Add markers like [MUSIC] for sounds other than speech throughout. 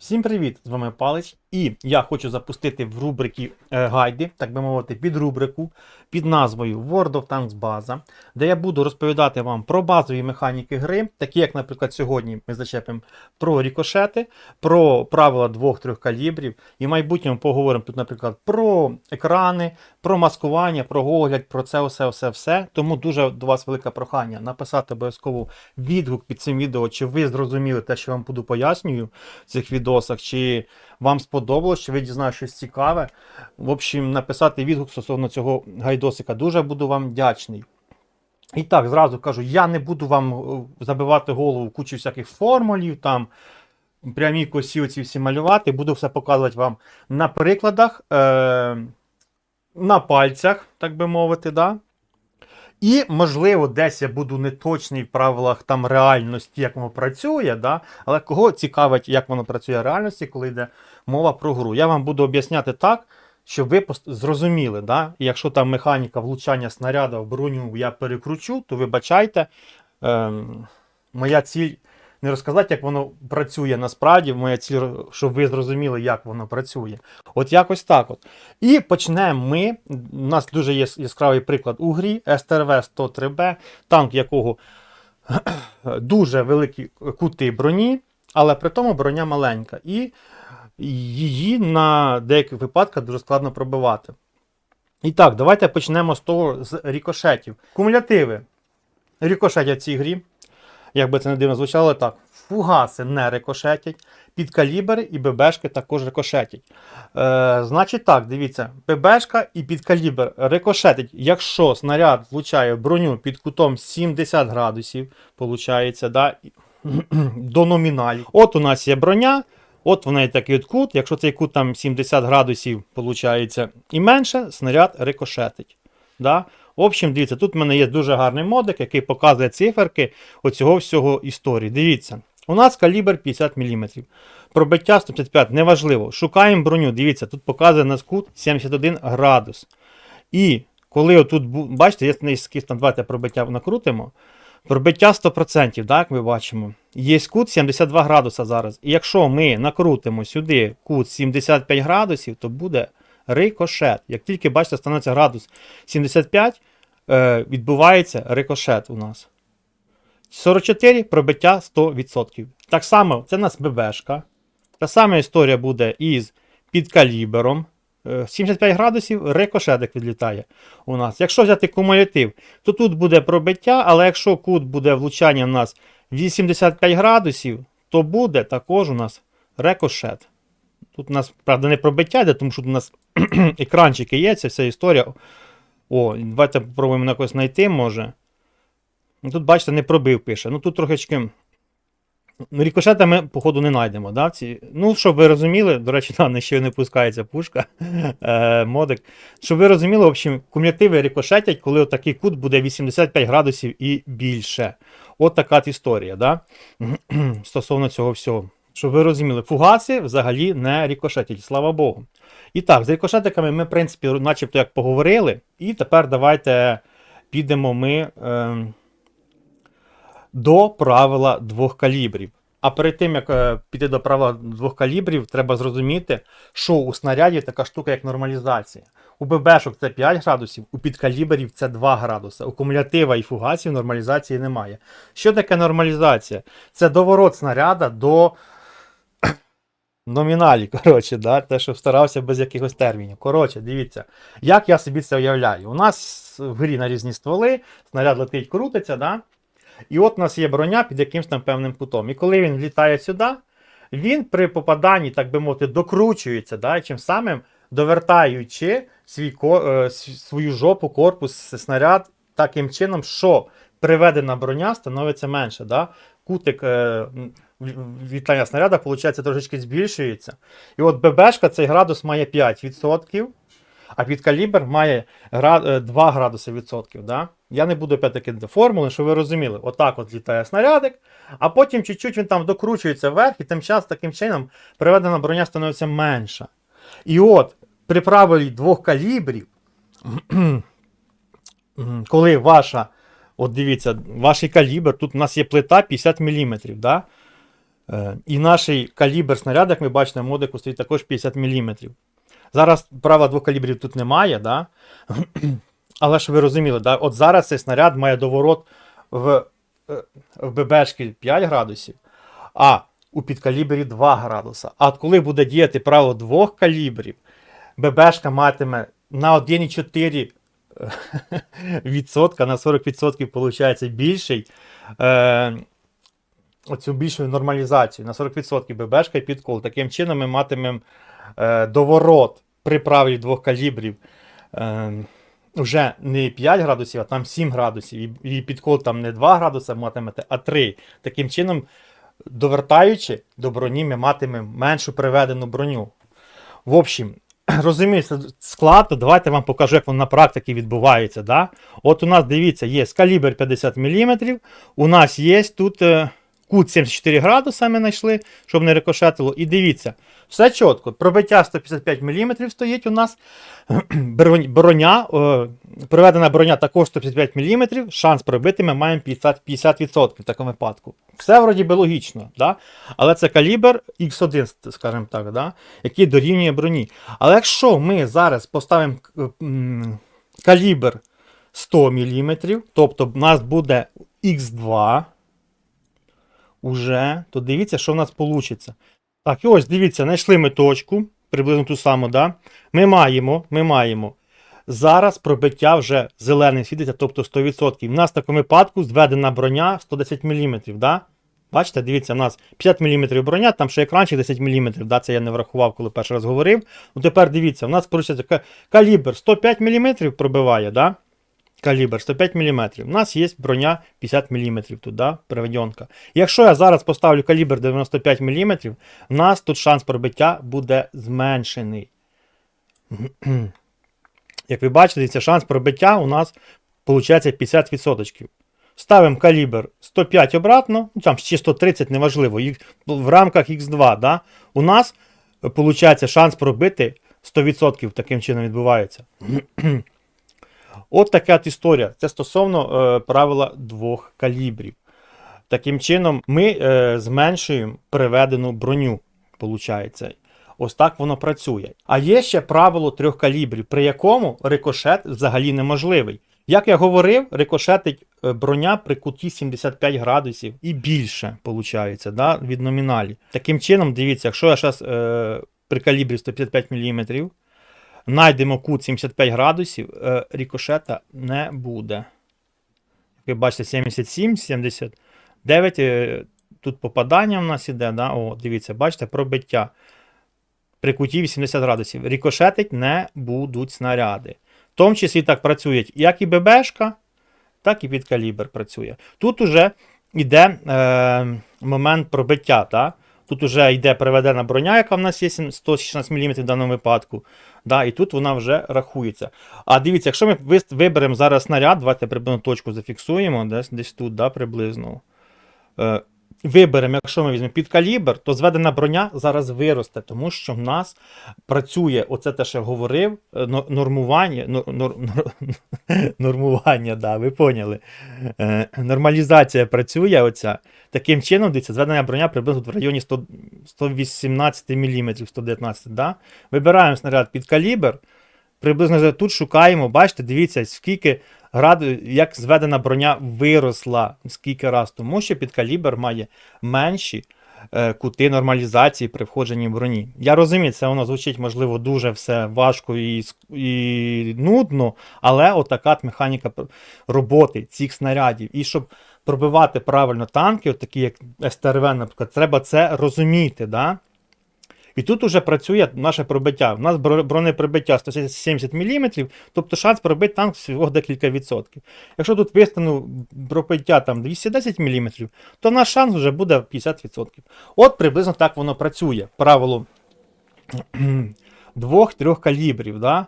Всім привіт! З вами Палич, і я хочу запустити в рубрики е, гайди, так би мовити, під рубрику під назвою World of Tanks база, де я буду розповідати вам про базові механіки гри, такі як, наприклад, сьогодні ми зачепимо про рікошети, про правила двох-трьох калібрів, і в майбутньому поговоримо тут, наприклад, про екрани, про маскування, про огляд, про це все, все, все. Тому дуже до вас велике прохання написати обов'язково відгук під цим відео, чи ви зрозуміли те, що я вам буду пояснюю цих відосах, чи вам сподобалось, чи ви дізналися щось цікаве. В общем, написати відгук стосовно цього гайдосика. Дуже буду вам вдячний. І так, зразу кажу, я не буду вам е, забивати голову кучу всяких формулів, там прямі косі оці всі малювати. Буду все показувати вам на прикладах, е- на пальцях, так би мовити. да. І, можливо, десь я буду неточний в правилах там реальності, як воно працює, да? але кого цікавить, як воно працює в реальності, коли йде мова про гру. Я вам буду об'ясняти так, щоб ви зрозуміли. Да? І якщо там механіка влучання снаряда в броню я перекручу, то вибачайте, ем, моя ціль не розказати, як воно працює насправді. Моя ціль, щоб ви зрозуміли, як воно працює. От якось так. от. І почнемо ми. У нас дуже є яскравий приклад у грі СТРВ 103Б, танк якого [CLEARS THROAT] дуже великі кути броні, але при тому броня маленька. І її на деяких випадках дуже складно пробивати. І так, давайте почнемо з того з рікошетів. Кумулятиви рікошетять в цій грі. Як би це не дивно звучало, так. Фугаси не рикошетять, підкалібри і ББшки також рикошетять. Е, значить так, дивіться, ББшка і підкалібр рикошетить, якщо снаряд влучає броню під кутом 70 градусів, получається, да, [CLEARS THROAT] до номіналів. От у нас є броня, от в неї такий от кут. Якщо цей кут там 70 градусів, получається, і менше, снаряд рикошетить. Да? В общем, дивіться, тут в мене є дуже гарний модик, який показує циферки оцього всього історії. Дивіться, у нас калібр 50 мм. Пробиття 155 неважливо. Шукаємо броню. Дивіться, тут показує нас кут 71 градус. І коли отут, бачите, є низький там, давайте пробиття накрутимо. Пробиття 100%, так, як ми бачимо. Є кут 72 градуса зараз. І якщо ми накрутимо сюди кут 75 градусів, то буде рикошет. Як тільки бачите, становиться градус 75, е, відбувається рикошет у нас. 44 пробиття 100%. Так само, це у нас ББшка. Та сама історія буде із підкалібером. Е, 75 градусів рикошетик відлітає у нас. Якщо взяти кумулятив, то тут буде пробиття, але якщо кут буде влучання у нас 85 градусів, то буде також у нас рикошет. Тут у нас, правда, не пробиття йде, тому що у нас [CLEARS THROAT] екранчики є, ця вся історія. О, давайте попробуємо якось знайти, може. Ну, Тут, бачите, не пробив пише. Ну тут трошечки. Ну, рікошета ми, походу, не знайдемо. Да? Ці... Ну, щоб ви розуміли, до речі, [LAUGHS] да, не ще не пускається пушка, [LAUGHS] е, модик. Щоб ви розуміли, в общем, кумулятиви рікошетять, коли отакий кут буде 85 градусів і більше. От така історія, да? [CLEARS THROAT] стосовно цього всього. Щоб ви розуміли, фугаси взагалі не рікошетять, слава Богу. І так, з рікошетиками ми, в принципі, начебто як поговорили. І тепер давайте підемо ми е, до правила двох калібрів. А перед тим, як е, піти до правила двох калібрів, треба зрозуміти, що у снаряді така штука, як нормалізація. У ББшок це 5 градусів, у підкалібрів це 2 градуси. У кумулятива і фугасів нормалізації немає. Що таке нормалізація? Це доворот снаряда до номіналі, [LAUGHS] коротше, да? те, що старався без якихось термінів. Коротше, дивіться, як я собі це уявляю. У нас в грі на різні стволи, снаряд летить, крутиться, да? і от у нас є броня під якимось там певним кутом. І коли він влітає сюди, він при попаданні, так би мовити, докручується, да? чим самим довертаючи свій, е, св- свою жопу, корпус, снаряд таким чином, що приведена броня становиться менше. Да? Кутик е, м, снаряда, виходить, трошечки збільшується. І от ББшка цей градус має 5%, а підкалібр має е, 2 градуси відсотків. Да? Я не буду опять-таки формули, щоб ви розуміли. Отак от літає снарядик, а потім чуть-чуть він там докручується вверх, і тим час таким чином приведена броня становиться менша. І от при правилі двох калібрів, [CLEARS THROAT] коли ваша, от дивіться, ваш калібр, тут у нас є плита 50 мм, да? Е, І наш калібр снаряду, як ми бачимо, на модику стоїть також 50 мм. Зараз права двох калібрів тут немає, да? [CLEARS THROAT] але ж ви розуміли, да? от зараз цей снаряд має доворот в, е, в ББшки 5 градусів, а у підкалібрі 2 градуса. А от коли буде діяти право двох калібрів, ББшка матиме на 1,4 [LAUGHS] відсотка, на 40% виходить більший. Е, оцю більшу нормалізацію на 40% ББшка і підкол. Таким чином ми матимемо е, доворот при праві двох калібрів е, вже не 5 градусів, а там 7 градусів. І, і підкол там не 2 градуси матимете, а 3. Таким чином, довертаючи до броні, ми матимемо меншу приведену броню. В общем, [CLEARS THROAT] розумієте, склад, давайте вам покажу, як воно на практиці відбувається. Да? От у нас, дивіться, є калібр 50 мм, у нас є тут е, кут 74 градуса ми знайшли, щоб не рикошетило. І дивіться, все чітко. Пробиття 155 мм стоїть у нас. [CLEARS THROAT] Броня, е, проведена броня також 155 мм. Шанс пробити ми маємо 50%, 50% в такому випадку. Все вроді би логічно, да? але це калібр X1, скажімо так, да? який дорівнює броні. Але якщо ми зараз поставимо е, калібр 100 мм, тобто в нас буде X2, уже, то дивіться, що в нас вийде. Так, і ось дивіться, знайшли ми точку, приблизно ту саму, да? Ми маємо, ми маємо зараз пробиття вже зеленим світиться, тобто 100%. У нас в такому випадку зведена броня 110 мм. Да? Бачите, дивіться, у нас 50 мм броня, там ще екранчик 10 мм, да? це я не врахував, коли перший раз говорив. Ну тепер дивіться, у нас получається калібр 105 мм пробиває, да? Калібр 105 мм. У нас є броня 50 мм тут, да? приведенка. Якщо я зараз поставлю калібр 95 мм, у нас тут шанс пробиття буде зменшений. [CLEARS THROAT] Як ви бачите, це шанс пробиття у нас виходить 50%. Ставимо калібр 105 обратно, ну там чи 130, неважливо, в рамках Х2. Да? У нас виходить шанс пробити 100% таким чином відбувається. [CLEARS THROAT] От така от історія. Це стосовно е, правила двох калібрів. Таким чином, ми е, зменшуємо приведену броню. Получається. Ось так воно працює. А є ще правило трьох калібрів, при якому рикошет взагалі неможливий. Як я говорив, рикошетить е, броня при куті 75 градусів і більше, виходить, да, від номіналі. Таким чином, дивіться, якщо я зараз е, при калібрі 155 мм знайдемо кут 75 градусів, е, рикошета не буде. Як ви бачите, 77, 79. Е, тут попадання в нас іде. Да? О, дивіться, бачите, пробиття. При куті 80 градусів. Рикошетить не будуть снаряди. В тому числі так працюють як і ББшка, так і під калібр працює. Тут уже йде е, момент пробиття. Да? Тут вже йде приведена броня, яка в нас є 116 мм в даному випадку. Да, І тут вона вже рахується. А дивіться, якщо ми виберемо зараз снаряд, давайте приблизно точку зафіксуємо, десь, десь тут, да, приблизно. Виберемо, якщо ми візьмемо під калібр, то зведена броня зараз виросте, тому що в нас працює, оце те, що я говорив, е, нормування, нор, нор, [LAUGHS] нор, нормування, да, ви поняли. Е, нормалізація працює оця. Таким чином, дивіться, зведена броня приблизно в районі 100, 118 мм, 119 да? Вибираємо снаряд під калібр, приблизно тут шукаємо, бачите, дивіться, скільки граду, як зведена броня виросла, скільки раз, тому що під калібр має менші е, кути нормалізації при входженні броні. Я розумію, це воно звучить, можливо, дуже все важко і, і нудно, але отака от механіка роботи цих снарядів. І щоб пробивати правильно танки, от такі як СТРВ, наприклад, треба це розуміти. Да? І тут уже працює наше пробиття. У нас бро- бронепробиття 170 мм, тобто шанс пробити танк всього декілька відсотків. Якщо тут виставимо пробиття там 210 мм, то наш шанс вже буде 50%. От приблизно так воно працює. Правило [CLEARS THROAT] двох-трьох калібрів. Да?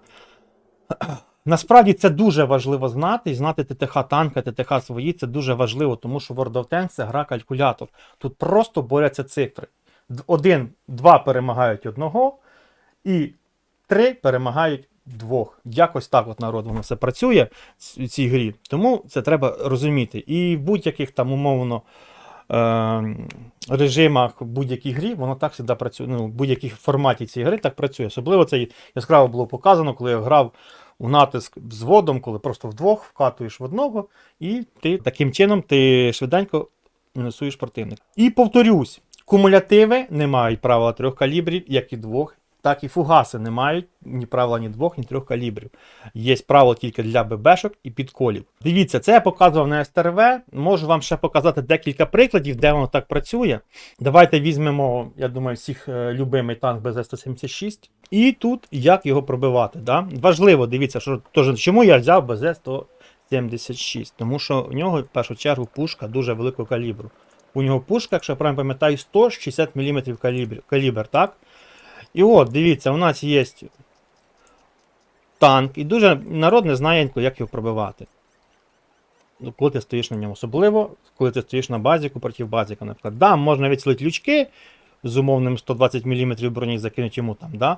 [CLEARS THROAT] Насправді це дуже важливо знати, і знати ТТХ танка, ТТХ свої, це дуже важливо, тому що World of Tanks це гра калькулятор. Тут просто борються цифри. Д- Один, два перемагають одного, і три перемагають двох. Якось так от народ воно все працює в цій грі. Тому це треба розуміти. І в будь-яких там умовно е, режимах будь-якій грі, воно так завжди працює. Ну, в будь-якій форматі цієї гри так працює. Особливо це яскраво було показано, коли я грав у натиск взводом, коли просто вдвох вкатуєш в одного, і ти таким чином ти швиденько мінусуєш противника. І повторюсь, кумулятиви не мають правила трьох калібрів, як і двох, так і фугаси не мають ні правила ні двох, ні трьох калібрів. Є правило тільки для ББшок і підколів. Дивіться, це я показував на СТРВ. Можу вам ще показати декілька прикладів, де воно так працює. Давайте візьмемо, я думаю, всіх е, любимий танк БЗ-176. І тут як його пробивати. Да? Важливо, дивіться, що тож, чому я взяв БЗ-176. Тому що у нього в першу чергу пушка дуже великого калібру. У нього пушка, якщо я правильно пам'ятаю, 160 мм калібр, калібр, так? І от, дивіться, у нас є танк, і дуже народ не знає, як його пробивати. Ну, Коли ти стоїш на ньому. Особливо, коли ти стоїш на базіку проти базіка, наприклад. Да, можна відсилити лючки з умовним 120 мм броні закинути йому там, да?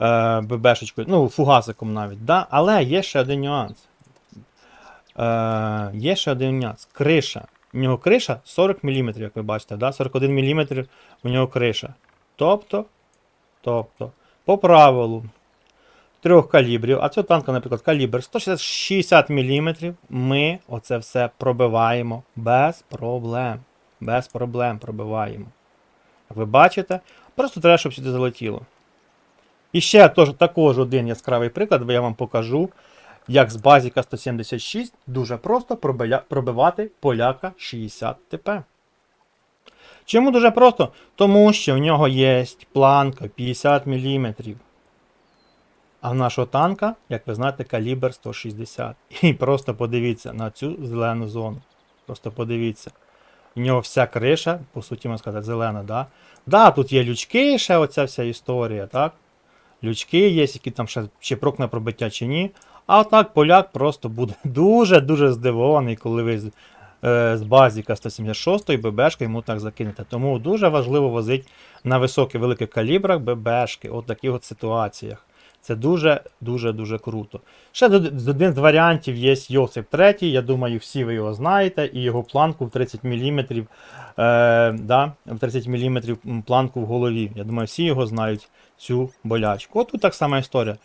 е, ББшечкою, ну, фугасиком навіть, да? але є ще один нюанс. Е, є ще один нюанс. Криша. У нього криша 40 мм, як ви бачите, да? 41 мм у нього криша. Тобто, тобто, по правилу трьох калібрів, а цього танка, наприклад, калібр 160 мм, ми оце все пробиваємо без проблем. Без проблем пробиваємо. Як ви бачите, просто треба, щоб сюди залетіло. І ще тож, також один яскравий приклад, бо я вам покажу, як з базіка 176 дуже просто пробивати поляка 60 ТП. Чому дуже просто? Тому що в нього є планка 50 мм. А в нашого танка, як ви знаєте, калібр 160. І просто подивіться на цю зелену зону. Просто подивіться. У нього вся криша, по суті, можна сказати, зелена, да? Да, тут є лючки, ще оця вся історія, так? Лючки є, які там ще чи прок на пробиття, чи ні. А отак поляк просто буде [LAUGHS] дуже-дуже здивований, коли ви з, е, з базіка 176 ББшки йому так закинете. Тому дуже важливо возити на високих великих калібрах ББшки, от таких от ситуаціях. Це дуже-дуже-дуже круто. Ще один з варіантів є Йосип 3, я думаю, всі ви його знаєте, і його планку в 30 мм, е, да, в 30 мм планку в голові. Я думаю, всі його знають, цю болячку. От тут так сама історія.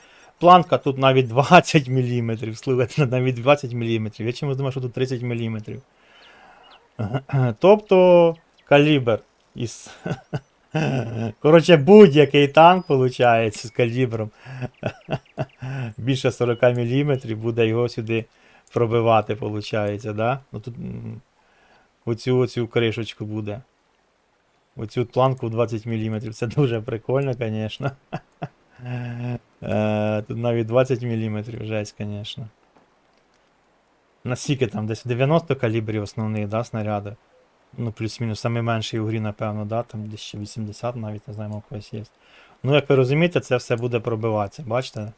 Планка тут навіть 20 мм, слухайте, навіть 20 мм. Я чомусь думаю, що тут 30 мм. [CLEARS THROAT] Тобто калібр із. [LAUGHS] Коротше, будь-який танк, виходить, з калібром [LAUGHS] більше 40 мм буде його сюди пробивати, виходить, да? Ну тут оцю, оцю кришечку буде. Оцю планку 20 мм. Це дуже прикольно, звісно. [LAUGHS] Е, Тут навіть 20 мм, жесть, звісно. Наскільки там десь 90 калібрів основних, да, снаряди. Ну, плюс-мінус, самий менший у грі, напевно, да, там десь ще 80 навіть, не знаю, когось є. Ну, як ви розумієте, це все буде пробиватися, бачите?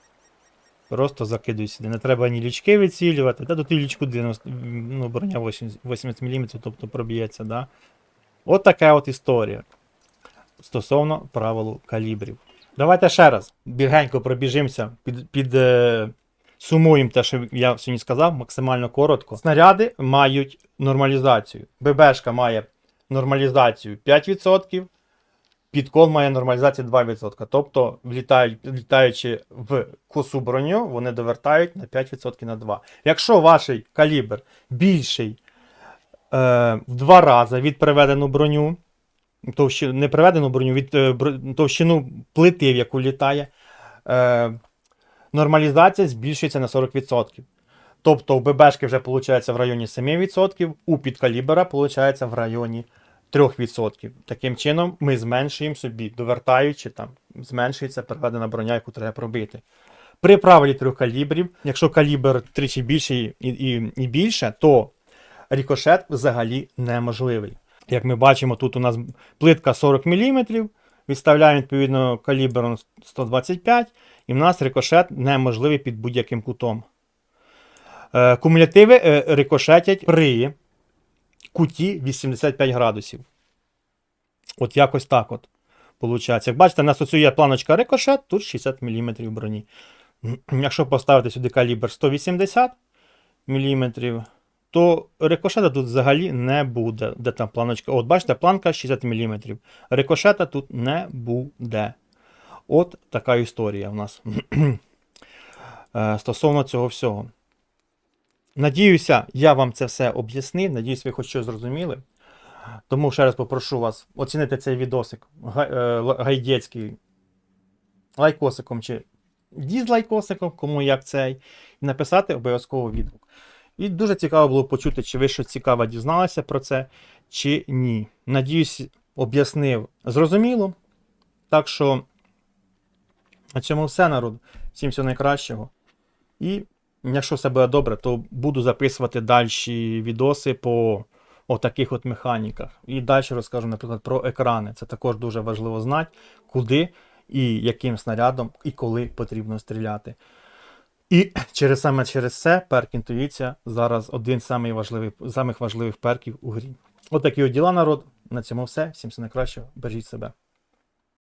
Просто закидуй сюди. Не треба ні лючки відцілювати. Та тут і лючку 90, ну, броня 80, 80 мм, тобто проб'ється, да. От така от історія. Стосовно правилу калібрів. Давайте ще раз бігенько пробіжимося, під, під е, сумуємо те, що я сьогодні сказав, максимально коротко. Снаряди мають нормалізацію. ББшка має нормалізацію 5%, підкол має нормалізацію 2%. Тобто, влітають, влітаючи в косу броню, вони довертають на 5% на 2%. Якщо ваш калібр більший е, в два рази від приведену броню, товщину, не приведену броню, від е, товщину плити, в яку літає, е, нормалізація збільшується на 40%. Тобто у ББшки вже виходить в районі 7%, у підкалібера виходить в районі 3%. Таким чином ми зменшуємо собі, довертаючи там, зменшується переведена броня, яку треба пробити. При правилі трьох калібрів, якщо калібр тричі більший і, і, і більше, то рікошет взагалі неможливий. Як ми бачимо, тут у нас плитка 40 мм, відставляємо відповідно калібром 125 і в нас рикошет неможливий під будь-яким кутом. Е, Кумулятиви е, рикошетять при куті 85 градусів. От якось так от. Получається. Як бачите, у нас оцю є планочка рикошет, тут 60 мм броні. Якщо поставити сюди калібр 180 мм, то рикошета тут взагалі не буде. Де там планочка? От, бачите, планка 60 мм. Рикошета тут не буде. От така історія в нас [CLEARS THROAT] Е, стосовно цього всього. Надіюся, я вам це все об'яснив. Надіюсь, ви хоч щось зрозуміли. Тому ще раз попрошу вас оцінити цей відосик е, гайдецький лайкосиком чи дізлайкосиком, кому як цей, і написати обов'язково відгук. І дуже цікаво було почути, чи ви щось цікаве дізналися про це, чи ні. Надіюсь, об'яснив зрозуміло. Так що на цьому все, народ. Всім всього найкращого. І якщо все буде добре, то буду записувати далі відоси по отаких от механіках. І далі розкажу, наприклад, про екрани. Це також дуже важливо знати, куди і яким снарядом і коли потрібно стріляти. І [CLEARS THROAT] через саме через це перк інтуїція зараз один з важливих, самих важливих перків у грі. Отакі от діла, народ. На цьому все. Всім все найкращого. Бережіть себе.